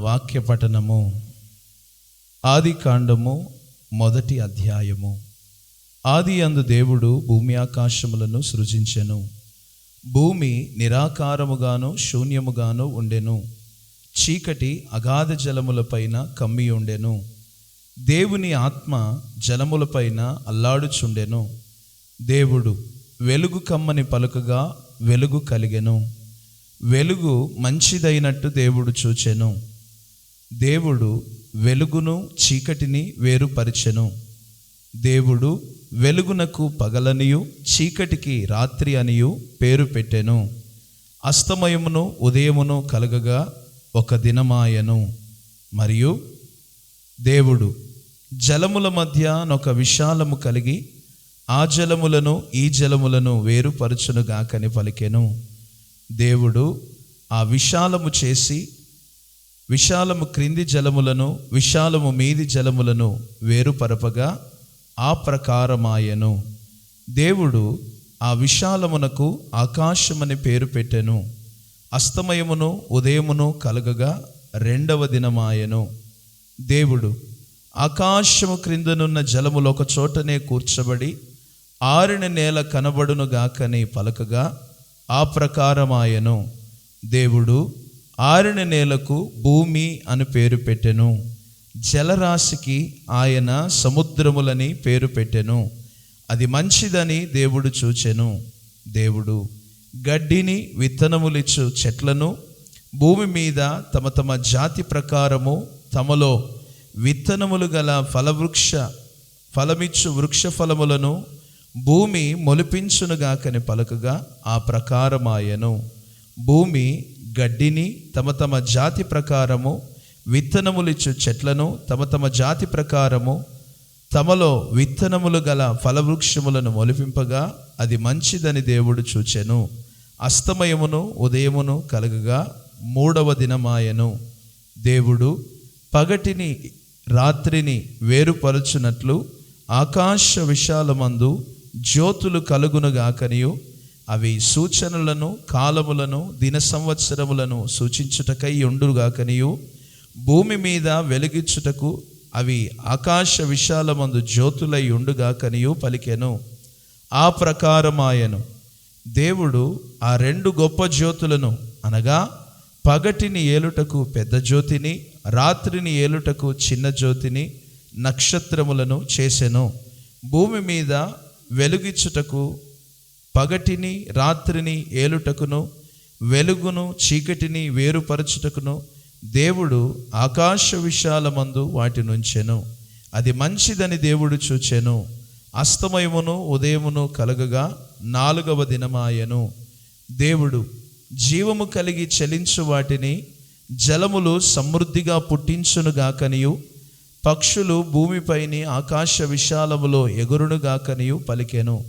వాక్య పఠనము ఆది కాండము మొదటి అధ్యాయము. ఆది అందు దేవుడు భూమి ఆకాశములను సృజించెను. భూమి నిరాకారముగాను శూన్యముగాను ఉండెను. చీకటి అగాధ జలములపైన కమ్మి ఉండెను. దేవుని ఆత్మ జలములపైన అల్లాడుచుండెను. దేవుడు వెలుగు కమ్మని పలుకగా వెలుగు కలిగెను. వెలుగు మంచిదైనట్టు దేవుడు చూచెను. దేవుడు వెలుగును చీకటిని వేరుపరిచెను. దేవుడు వెలుగునకు పగలనియు చీకటికి రాత్రి అనియు పేరు పెట్టెను. అస్తమయమును ఉదయమును కలగగా ఒక దినమాయను. మరియు దేవుడు జలముల మధ్య ఒక విశాలము కలిగి ఆ జలములను ఈ జలములను వేరుపరచునుగాకని పలికెను. దేవుడు ఆ విశాలము చేసి విశాలము క్రింది జలములను విశాలము మీది జలములను వేరుపరపగా ఆ ప్రకారమాయెను. దేవుడు ఆ విశాలమునకు ఆకాశమని పేరు పెట్టెను. అస్తమయమును ఉదయమును కలగగా రెండవ దినమాయెను. దేవుడు ఆకాశము క్రిందనున్న జలములు ఒక చోటనే కూర్చబడి ఆరిన నేల కనబడును గాకని పలకగా ఆ ప్రకారమాయను. దేవుడు ఆరిన నేలకు భూమి అని పేరు పెట్టెను. జలరాశికి ఆయన సముద్రములని పేరు పెట్టెను. అది మంచిదని దేవుడు చూచెను. దేవుడు గడ్డిని విత్తనములిచ్చు చెట్లను భూమి మీద తమ తమ జాతి ప్రకారము తమలో విత్తనములు గల ఫలవృక్ష ఫలమిచ్చు వృక్ష ఫలములను భూమి మొలిపించునుగాకని పలుకగా ఆ ప్రకారమాయను. భూమి గడ్డిని తమ తమ జాతి ప్రకారము విత్తనములిచ్చు చెట్లను తమ తమ జాతి ప్రకారము తమలో విత్తనములు గల ఫలవృక్షములను మొలిపింపగా అది మంచిదని దేవుడు చూచెను. అస్తమయమును ఉదయమును కలగగా మూడవ దినమాయను. దేవుడు పగటిని రాత్రిని వేరుపరచునట్లు ఆకాశ విశాలమందు జ్యోతులు కలుగునుగాకనియు అవి సూచనలను కాలములను దిన సంవత్సరములను సూచించుటకై ఉండుగాకనియు. భూమి మీద వెలిగించుటకు అవి ఆకాశ విశాలమందు జ్యోతులై ఉండుగాకనియు పలికెను. ఆ ప్రకారమాయను. దేవుడు ఆ రెండు గొప్ప జ్యోతులను అనగా పగటిని ఏలుటకు పెద్ద జ్యోతిని రాత్రిని ఏలుటకు చిన్న జ్యోతిని నక్షత్రములను చేసెను. భూమి మీద వెలుగిచ్చుటకు పగటిని రాత్రిని ఏలుటకును వెలుగును చీకటిని వేరుపరచుటకును దేవుడు ఆకాశ విశాలమందు వాటి నుంచెను. అది మంచిదని దేవుడు చూచెను. అస్తమయమును ఉదయమును కలగగా నాలుగవ దినమాయను. దేవుడు జీవము కలిగి చలించు వాటిని జలములు సమృద్ధిగా పుట్టించునుగాకనియు పక్షులు భూమిపైని ఆకాశ విశాలములో ఎగురునుగాకనియు పలికెను.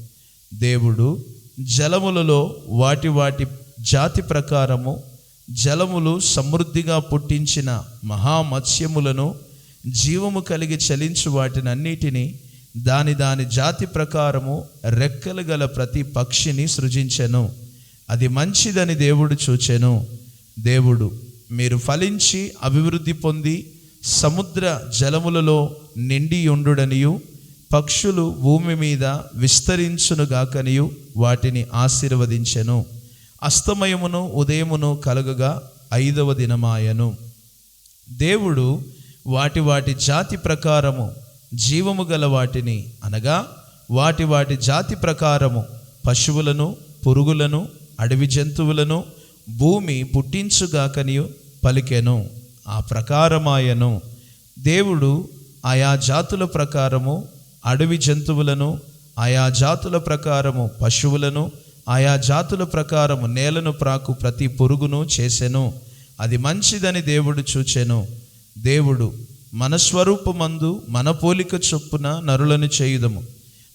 దేవుడు జలములలో వాటి వాటి జాతి ప్రకారము జలములు సమృద్ధిగా పుట్టించిన మహామత్స్యములను జీవము కలిగి చలించు వాటినన్నిటినీ దాని దాని జాతి ప్రకారము రెక్కలు గల ప్రతి పక్షిని సృజించెను. అది మంచిదని దేవుడు చూచెను. దేవుడు మీరు ఫలించి అభివృద్ధి పొంది సముద్ర జలములలో నిండి ఉండుడనియు. పక్షులు భూమి మీద విస్తరించునుగాకనియు వాటిని ఆశీర్వదించెను. అస్తమయమును ఉదయమును కలగగా ఐదవ దినమాయను. దేవుడు వాటి వాటి జాతి ప్రకారము జీవము గల వాటిని అనగా వాటి వాటి జాతి ప్రకారము పశువులను పురుగులను అడవి జంతువులను భూమి పుట్టించుగాకనియు పలికెను. ఆ ప్రకారమాయను. దేవుడు ఆయా జాతుల ప్రకారము అడవి జంతువులను ఆయా జాతుల ప్రకారము పశువులను ఆయా జాతుల ప్రకారము నేలను ప్రాకు ప్రతి పురుగును చేసెను. అది మంచిదని దేవుడు చూచెను. దేవుడు మన స్వరూపమందు మన పోలిక చొప్పున నరులను చేయుదము.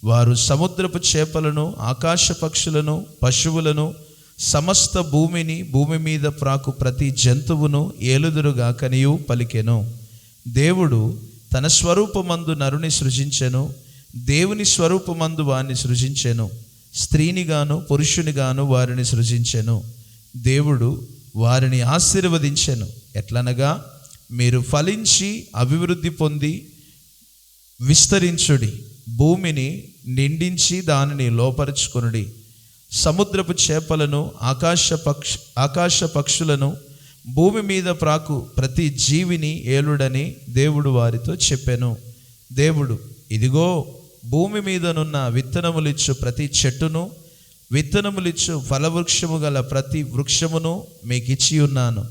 వారు సముద్రపు చేపలను ఆకాశ పక్షులను పశువులను సమస్త భూమిని భూమి మీద ప్రాకు ప్రతి జంతువును ఏలుదురుగాకనియు పలికెను. దేవుడు తన స్వరూపమందు నరుని సృజించెను దేవుని స్వరూపమందు వారిని సృజించెను స్త్రీనిగాను పురుషునిగాను వారిని సృజించెను. దేవుడు వారిని ఆశీర్వదించెను. ఎట్లనగా మీరు ఫలించి అభివృద్ధి పొంది విస్తరించుడి భూమిని నిండించి దానిని లోపరుచుకొనుడి. సముద్రపు చేపలను ఆకాశ పక్ష ఆకాశ పక్షులను భూమి మీద ప్రాకు ప్రతి జీవిని ఏలుడని దేవుడు వారితో చెప్పెను. దేవుడు ఇదిగో భూమి మీదనున్న విత్తనములిచ్చు ప్రతి చెట్టును విత్తనములిచ్చు ఫలవృక్షము గల ప్రతి వృక్షమును మీకు ఇచ్చి ఉన్నాను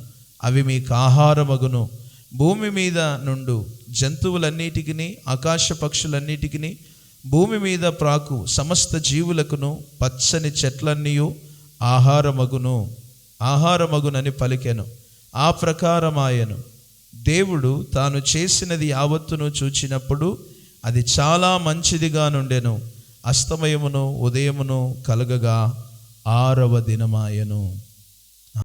అవి మీకు ఆహారమగును. భూమి మీద నుండు జంతువులన్నిటికిని ఆకాశ పక్షులన్నిటికిని భూమి మీద ప్రాకు సమస్త జీవులకును పచ్చని చెట్లన్నీయు ఆహారమగును. ఆహారమగునని పలికెను. ఆ ప్రకారమాయను దేవుడు తాను చేసినది యావత్తును చూచినప్పుడు అది చాలా మంచిదిగా నుండెను. అస్తమయమును ఉదయమును కలగగా ఆరవ దినమాయను.